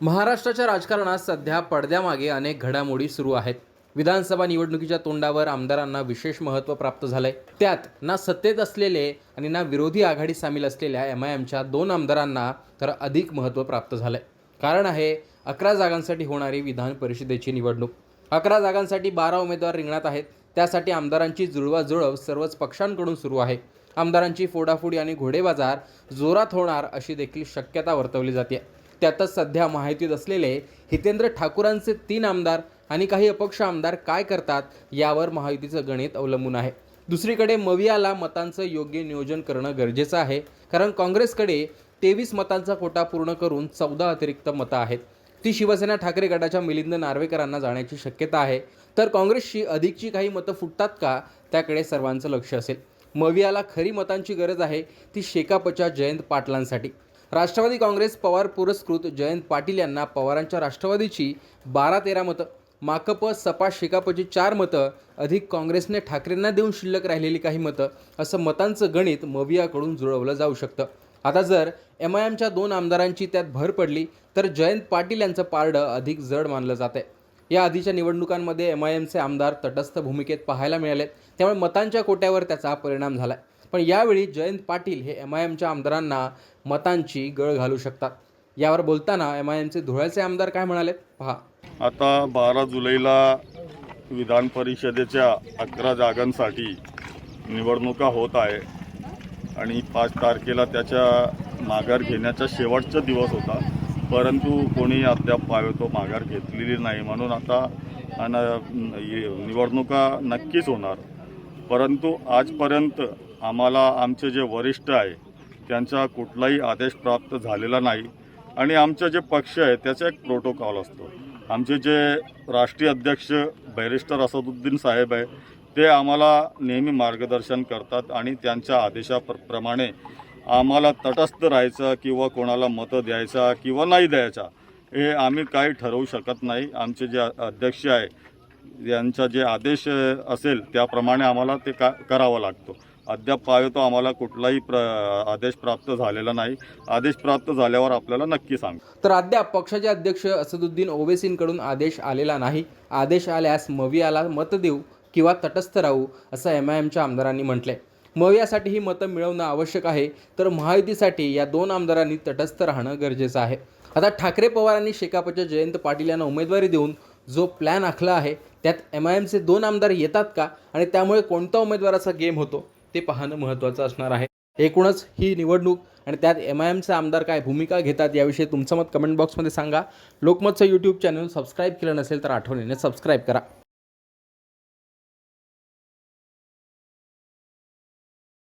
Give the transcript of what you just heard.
महाराष्ट्राच्या राजकारणात सध्या पडद्यामागे अनेक घडामोडी सुरू आहेत. विधानसभा निवडणुकीच्या तोंडावर आमदारांना विशेष महत्त्व प्राप्त झालंय. त्यात ना सत्तेत असलेले आणि ना विरोधी आघाडी सामील असलेल्या एम आय एमच्या दोन आमदारांना तर अधिक महत्त्व प्राप्त झालंय. कारण आहे अकरा जागांसाठी होणारी विधान परिषदेची निवडणूक. अकरा जागांसाठी बारा उमेदवार रिंगणात आहेत. त्यासाठी आमदारांची जुळवाजुळव सर्वच पक्षांकडून सुरू आहे. आमदारांची फोडाफोडी आणि घोडेबाजार जोरात होणार अशी देखील शक्यता वर्तवली जाते त्यातच सध्या माहितीत असलेले हितेंद्र ठाकूरांचे तीन आमदार आणि काही अपक्ष आमदार काय करतात यावर महायुतीचं गणित अवलंबून आहे. दुसरीकडे मवियाला मतांचं योग्य नियोजन करणं गरजेचं आहे कारण काँग्रेसकडे तेवीस मतांचा कोटा पूर्ण करून चौदा अतिरिक्त मतं आहेत. ती शिवसेना ठाकरे गटाच्या मिलिंद नार्वेकरांना जाण्याची शक्यता आहे. तर काँग्रेसची अधिकची काही मतं फुटतात का? त्याकडे सर्वांचं लक्ष असेल. मवियाला खरी मतांची गरज आहे ती शेकापच्या जयंत पाटलांसाठी. राष्ट्रवादी काँग्रेस पवार पुरस्कृत जयंत पाटील यांना पवारांच्या राष्ट्रवादीची बारा तेरा मतं माकप सपा शेकापची चार मतं अधिक काँग्रेसने ठाकरेंना देऊन शिल्लक राहिलेली काही मतं असं मतांचं गणित मवियाकडून जुळवलं जाऊ शकतं. आता जर एम आय एमच्या दोन आमदारांची त्यात भर पडली तर जयंत पाटील यांचं पारडं अधिक जड मानलं जाते या आधीच्या निवडणुकांमध्ये एम आय एमचे आमदार तटस्थ भूमिकेत पाहायला मिळालेत त्यामुळे मतांच्या कोट्यावर त्याचा परिणाम झाला आहे पण यावेळी जयंत पाटील हे एम आय एमच्या आमदारांना मतांची गळ घालू शकतात. यावर बोलताना एम आय एमचे धुळ्याचे आमदार काय म्हणाले? पहा. आता बारा जुलैला विधान परिषदेच्या अकरा जागांसाठी निवडणुका होत आहे आणि पाच तारखेला त्याच्या माघार घेण्याचा शेवटचा दिवस होता. परंतु कोणी अद्याप पावे तो माघार घेतलेली नाही म्हणून आता आणि निवडणुका नक्कीच होणार. परंतु आजपर्यंत आम्हाला आमचे जे वरिष्ठ आहे त्यांचा कुठलाही आदेश प्राप्त झालेला नाही. आणि आमचं जे पक्ष आहे त्याचा एक प्रोटोकॉल असतो. आमचे जे राष्ट्रीय अध्यक्ष बॅरिस्टर असदुद्दीन साहेब आहे ते आम्हाला नेहमी मार्गदर्शन करतात आणि त्यांच्या आदेशाप्रमाणे आम्हाला तटस्थ राहायचं किंवा कोणाला मतं द्यायचा किंवा नाही द्यायचा हे आम्ही काही ठरवू शकत नाही. आमचे जे अध्यक्ष आहे यांचा जे आदेश असेल त्याप्रमाणे आम्हाला ते का करावं लागतो. अद्याप पावे तो आम्हाला कुठलाही प्र आदेश प्राप्त झालेला नाही. आदेश प्राप्त झाल्यावर आपल्याला नक्की सांग तर अद्याप पक्षाचे अध्यक्ष असदुद्दीन ओवेसींकडून आदेश आलेला नाही. आदेश आल्यास मवियाला मत देऊ किंवा तटस्थ राहू असं एम आय एमच्या आमदारांनी म्हटलंय. मवियासाठी ही मतं मिळवणं आवश्यक आहे तर महायुतीसाठी या दोन आमदारांनी तटस्थ राहणं गरजेचं आहे. आता ठाकरे पवारांनी शेकापच्या जयंत पाटील यांना उमेदवारी देऊन जो प्लॅन आखला आहे त्यात एम आय एमचे दोन आमदार येतात का? आणि त्यामुळे कोणता उमेदवाराचा गेम होतो ते पाहणं महत्त्वाचं असणार आहे. एकूणच ही निवडणूक आणि त्यात एम आय एमचे आमदार काय भूमिका घेतात याविषयी तुमचं मत कमेंट बॉक्समध्ये सांगा. लोकमतचं यूट्यूब चॅनल सबस्क्राईब केलं नसेल तर आठवणीने सबस्क्राईब करा.